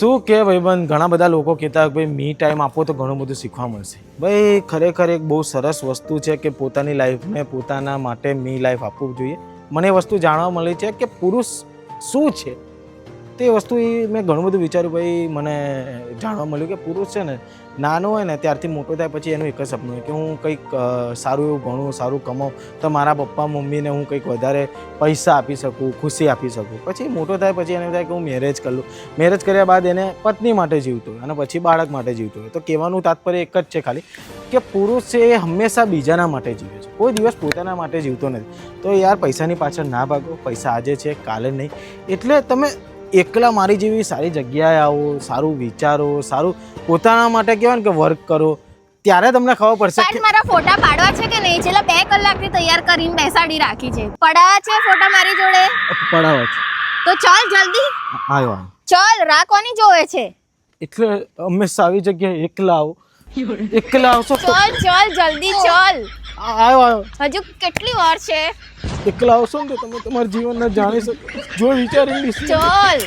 શું કે ભાઈબંધ ઘણા બધા લોકો કહેતા ભાઈ મી ટાઈમ આપો તો ઘણું બધું શીખવા મળશે. ભાઈ, ખરેખર એક બહુ સરસ વસ્તુ છે કે પોતાની લાઈફને પોતાના માટે મી લાઈફ આપવું જોઈએ. મને વસ્તુ જાણવા મળી છે કે પુરુષ શું છે? તે વસ્તુ એ મેં ઘણું બધું વિચાર્યું. ભાઈ, મને જાણવા મળ્યું કે પુરુષ છે ને, નાનો હોય ને, ત્યારથી મોટો થાય પછી એનું એક જ સપનું હોય કે હું કંઈક સારું એવું ભણું, સારું કમાઉં, તો મારા પપ્પા, મમ્મીને હું કંઈક વધારે પૈસા આપી શકું, ખુશી આપી શકું. પછી મોટો થાય પછી એને થાય કે હું મેરેજ કરું. મેરેજ કર્યા બાદ એને પત્ની માટે જીવતો હોય અને પછી બાળક માટે જીવતો હોય. તો કહેવાનું તાત્પર્ય એક જ છે ખાલી કે પુરુષ છે એ હંમેશા બીજાના માટે જીવે છે. કોઈ દિવસ પોતાના માટે જીવતો નથી. તો યાર, પૈસાની પાછળ ના ભાગો. પૈસા આજે છે, કાલે નહીં. એટલે તમે એકલા મારી જેવી સારી જગ્યાએ આવો સારું વિચારો સારું પોતાના માટે કહેવાય ને કે વર્ક કરો ત્યારે તમને ખબર પડશે કે મારા ફોટા પાડવા છે કે નહીં? છેલ્લા બે કલાકથી તૈયાર કરીને બેસાડી રાખી છે. પડાવા છે ફોટા મારી જોડે? પડાવો છે. તો ચાલ જલ્દી. આવ્યો ચાલ રાખવાની જોવે છે. એટલે હંમેશા આવી જગ્યાએ એકલા આવો. એકલા આવશો ચાલ ચાલ જલ્દી ચાલ. આવ્યો. હજુ કેટલી વાર છે? એકલા આવશો ને તો તમે તમારા જીવનને જાણી શકો. જો વિચારીને ચાલ.